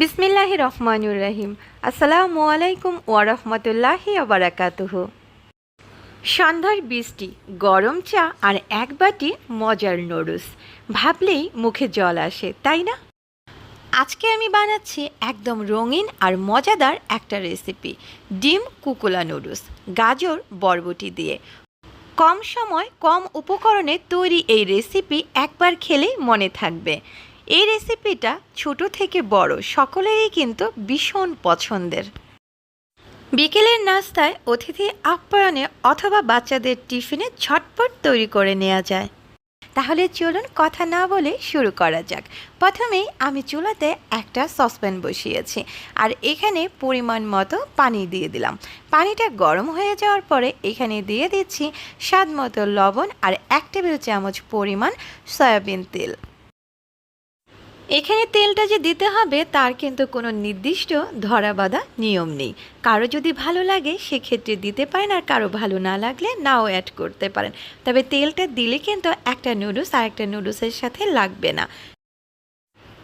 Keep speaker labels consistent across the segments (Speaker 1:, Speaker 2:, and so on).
Speaker 1: বিসমিল্লাহ রহমানুর রহিম। আসসালামু আলাইকুম ওয়ারহমতুল্লাহি আবরাকাতুহু সন্ধ্যার বৃষ্টি, গরম চা আর এক বাটি মজার নুডলস। ভাবলেই মুখে জল আসে, তাই না? আজকে আমি বানাচ্ছি একদম রঙিন আর মজাদার একটা রেসিপি, ডিম কুকুলা নুডলস, গাজর বরবটি দিয়ে। কম সময়, কম উপকরণে তৈরি এই রেসিপি একবার খেলেই মনে থাকবে। এই রেসিপিটা ছোট থেকে বড়, সকলেরই কিন্তু ভীষণ পছন্দের। বিকেলের নাস্তায় অতিথি আপ্যায়নে অথবা বাচ্চাদের টিফিনে ঝটপট তৈরি করে নেওয়া যায়। তাহলে চলুন কথা না বলে শুরু করা যাক। প্রথমেই আমি চুলাতে একটা সসপ্যান বসিয়েছি আর এখানে পরিমাণ মতো পানি দিয়ে দিলাম। পানিটা গরম হয়ে যাওয়ার পরে এখানে দিয়ে দিচ্ছি স্বাদ মতো লবণ আর এক টেবিল চামচ পরিমাণ সয়াবিন তেল। এখানে তেলটা যে দিতে হবে, তার কিন্তু কোনো নির্দিষ্ট ধরাবাধা নিয়ম নেই। কারও যদি ভালো লাগে, সেক্ষেত্রে দিতে পারেন, আর কারও ভালো না লাগলে নাও অ্যাড করতে পারেন। তবে তেলটা দিলে কিন্তু একটা নুডলস আর একটা নুডলসের সাথে লাগবে না।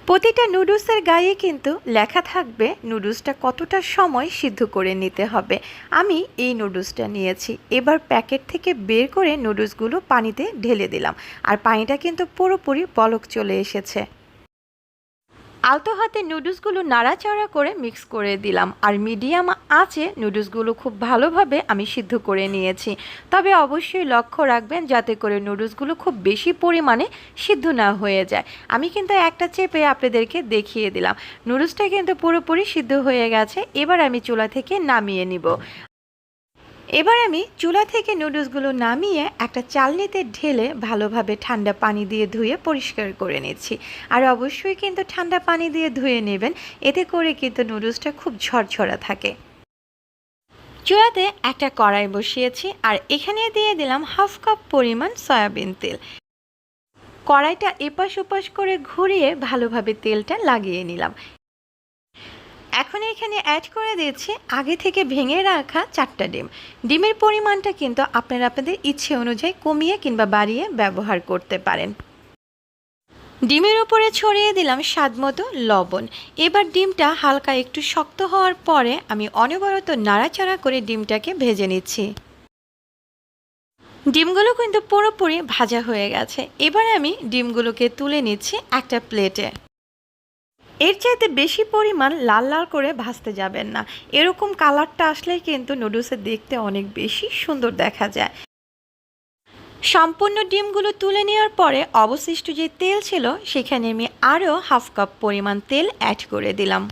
Speaker 1: প্রতিটা নুডলসের গায়ে কিন্তু লেখা থাকবে নুডলসটা কতটা সময় সিদ্ধ করে নিতে হবে। আমি এই নুডলসটা নিয়েছি। এবার প্যাকেট থেকে বের করে নুডলসগুলো পানিতে ঢেলে দিলাম। আর পানিটা কিন্তু পুরোপুরি বলক চলে এসেছে। আলতো হাতে নুডলসগুলো নাড়াচাড়া করে মিক্স করে দিলাম আর মিডিয়াম আঁচে নুডলসগুলো খুব ভালোভাবে আমি সিদ্ধ করে নিয়েছি। তবে অবশ্যই লক্ষ্য রাখবেন যাতে করে নুডলসগুলো খুব বেশি পরিমাণে সিদ্ধ না হয়ে যায়। আমি কিন্তু একটা চেপে আপনাদেরকে দেখিয়ে দিলাম। নুডলসটা কিন্তু পুরোপুরি সিদ্ধ হয়ে গেছে। এবার আমি চুলা থেকে নামিয়ে নিব। এবার আমি চুলা থেকে নুডলসগুলো নামিয়ে একটা চালনিতে ঢেলে ভালোভাবে ঠান্ডা পানি দিয়ে ধুয়ে পরিষ্কার করে নিচ্ছি। আর অবশ্যই কিন্তু ঠান্ডা পানি দিয়ে ধুয়ে নেবেন, এতে করে কিন্তু নুডলসটা খুব ঝরঝরা থাকে। চুলাতে একটা কড়াই বসিয়েছি আর এখানে দিয়ে দিলাম হাফ কাপ পরিমাণ সয়াবিন তেল। কড়াইটা এপাশ ওপাশ করে ঘুরিয়ে ভালোভাবে তেলটা লাগিয়ে নিলাম। এখন এখানে অ্যাড করে দিয়েছি আগে থেকে ভেঙে রাখা চারটা ডিম। ডিমের পরিমাণটা কিন্তু আপনারা আপনাদের ইচ্ছে অনুযায়ী কমিয়ে কিংবা বাড়িয়ে ব্যবহার করতে পারেন। ডিমের উপরে ছড়িয়ে দিলাম স্বাদ মতো লবণ। এবার ডিমটা হালকা একটু শক্ত হওয়ার পরে আমি অনবরত নাড়াচাড়া করে ডিমটাকে ভেজে নিচ্ছি। ডিমগুলো কিন্তু পুরোপুরি ভাজা হয়ে গেছে। এবার আমি ডিমগুলোকে তুলে নিচ্ছি একটা প্লেটে এর চাইতে বেশি পরিমাণ লাল লাল করে ভাজতে যাবেন না। এরকম কালারটা আসলেই কিন্তু নুডলসে দেখতে অনেক বেশি সুন্দর দেখা যায়। সম্পূর্ণ ডিমগুলো তুলে নেওয়ার পরে অবশিষ্ট যে তেল ছিল, সেখানে আমি আরও হাফ কাপ পরিমাণ তেল অ্যাড করে দিলাম।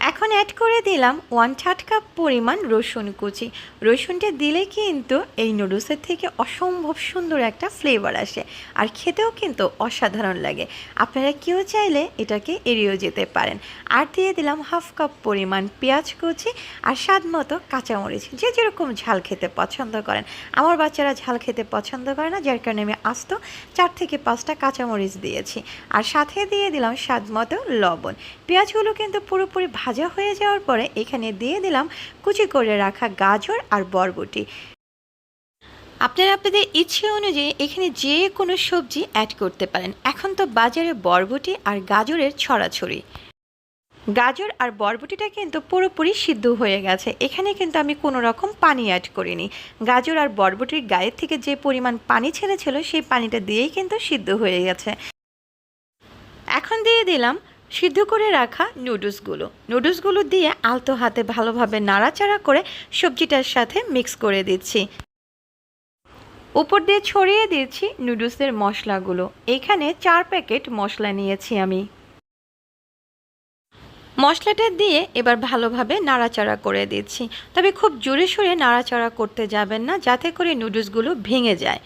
Speaker 1: এখন অ্যাড করে দিলাম ওয়ান থার্ড কাপ পরিমাণ রসুন কুচি। রসুনটা দিলে কিন্তু এই নুডলসের থেকে অসম্ভব সুন্দর একটা ফ্লেভার আসে। আর খেতেও কিন্তু অসাধারণ লাগে। আপনারা কেউ চাইলে এটাকে এড়িয়েও যেতে পারেন। আর দিয়ে দিলাম হাফ কাপ পরিমাণ পেঁয়াজ কুচি আর স্বাদ মতো কাঁচামরিচ। যে যেরকম ঝাল খেতে পছন্দ করেন। আমার বাচ্চারা ঝাল খেতে পছন্দ করে না, যার কারণে আমি আস্ত চার থেকে পাঁচটা কাঁচামরিচ দিয়েছি। আর সাথে দিয়ে দিলাম স্বাদ মতো লবণ। পেঁয়াজগুলো কিন্তু পুরোপুরি ভাজা হয়ে যাওয়ার পরে এখানে দিয়ে দিলাম কুচি করে রাখা গাজর আর বরবটি। আপনারা আপনাদের ইচ্ছে অনুযায়ী এখানে যে কোনো সবজি অ্যাড করতে পারেন। এখন তো বাজারে বরবটি আর গাজরের ছড়াছড়ি। গাজর আর বরবটিটা কিন্তু পুরোপুরি সিদ্ধ হয়ে গেছে। এখানে কিন্তু আমি কোনো রকম পানি অ্যাড করিনি। গাজর আর বরবটির গায়ের থেকে যে পরিমাণ পানি ছেড়েছিল, সেই পানিটা দিয়েই কিন্তু সিদ্ধ হয়ে গেছে। এখন দিয়ে দিলাম সিদ্ধ করে রাখা নুডলসগুলো। নুডলসগুলো দিয়ে আলতো হাতে ভালোভাবে নাড়াচাড়া করে সবজিটার সাথে মিক্স করে দিচ্ছি। উপর দিয়ে ছড়িয়ে দিয়েছি নুডলসের মশলাগুলো। এখানে চার প্যাকেট মশলা নিয়েছি আমি। মশলাটা দিয়ে এবার ভালোভাবে নাড়াচাড়া করে দিচ্ছি। তবে খুব জোরে সোরে নাড়াচাড়া করতে যাবেন না, যাতে করে নুডলসগুলো ভেঙে যায়।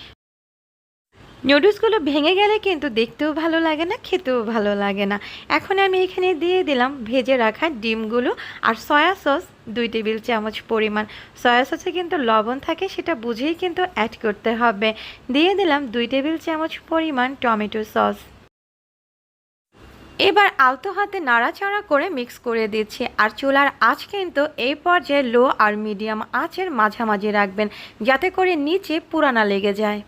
Speaker 1: নুডলসগুলো ভেঙে গেলে কিন্তু দেখতেও ভালো লাগে না, খেতেও ভালো লাগে না। এখন আমি এখানে দিয়ে দিলাম ভেজে রাখা ডিমগুলো আর সয়া সস দুই টেবিল চামচ পরিমাণ। সয়া সসে কিন্তু লবণ থাকে, সেটা বুঝেই কিন্তু অ্যাড করতে হবে। দিয়ে দিলাম দুই টেবিল চামচ পরিমাণ টমেটো সস এবার আলতো হাতে নাড়াচাড়া করে মিক্স করে দিচ্ছি। আর চুলার আঁচ কিন্তু এই পর্যায়ে লো আর মিডিয়াম আঁচের মাঝামাঝি রাখবেন, যাতে করে নিচে পুরানা লেগে যায়।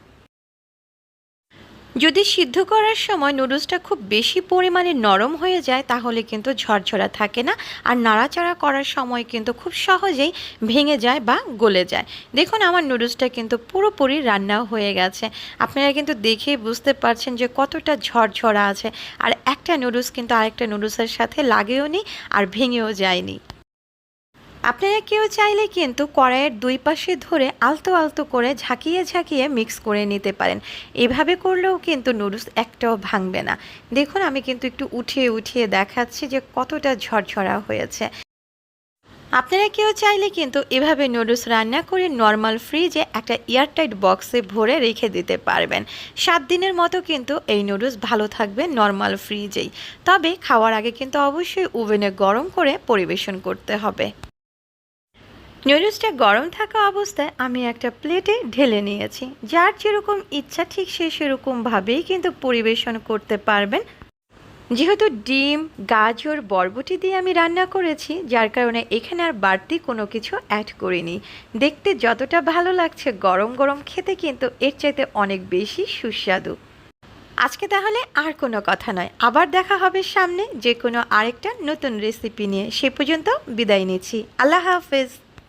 Speaker 1: যদি সিদ্ধ করার সময় নুডলসটা খুব বেশি পরিমাণে নরম হয়ে যায়, তাহলে কিন্তু ঝরঝরা থাকে না। আর নাড়াচাড়া করার সময় কিন্তু খুব সহজেই ভেঙে যায় বা গলে যায়। দেখুন, আমার নুডলসটা কিন্তু পুরোপুরি রান্নাও হয়ে গেছে। আপনারা কিন্তু দেখেই বুঝতে পারছেন যে কতটা ঝরঝরা আছে। আর একটা নুডলস কিন্তু আরেকটা নুডলসের সাথে লাগেও নি আর ভেঙেও যায়নি। আপনারা কেউ চাইলে কিন্তু কড়াইয়ের দুই পাশে ধরে আলতো আলতো করে ঝাঁকিয়ে ঝাঁকিয়ে মিক্স করে নিতে পারেন। এভাবে করলেও কিন্তু নুডলস একটাও ভাঙবে না। দেখুন, আমি কিন্তু একটু উঠিয়ে উঠিয়ে দেখাচ্ছি যে কতটা ঝরঝরা হয়েছে। আপনারা কেউ চাইলে কিন্তু এভাবে নুডলস রান্না করে নর্মাল ফ্রিজে একটা এয়ারটাইট বক্সে ভরে রেখে দিতে পারবেন। সাত দিনের মতো কিন্তু এই নুডলস ভালো থাকবে নর্মাল ফ্রিজেই। তবে খাওয়ার আগে কিন্তু অবশ্যই ওভেনে গরম করে পরিবেশন করতে হবে। নুডলসটা গরম থাকা অবস্থায় আমি একটা প্লেটে ঢেলে নিয়েছি। যার যেরকম ইচ্ছা ঠিক সে সেরকমভাবেই কিন্তু পরিবেশন করতে পারবেন। যেহেতু ডিম, গাজর, বরবটি দিয়ে আমি রান্না করেছি, যার কারণে এখানে আর বাড়তি কোনো কিছু অ্যাড করিনি। দেখতে যতটা ভালো লাগছে গরম গরম খেতে কিন্তু এর চাইতে অনেক বেশি সুস্বাদু। আজকে তাহলে আর কোনো কথা নয়। আবার দেখা হবে সামনে। যে কোনো আরেকটা নতুন রেসিপি নিয়ে। সে পর্যন্ত বিদায় নিচ্ছি। আল্লাহ হাফেজ।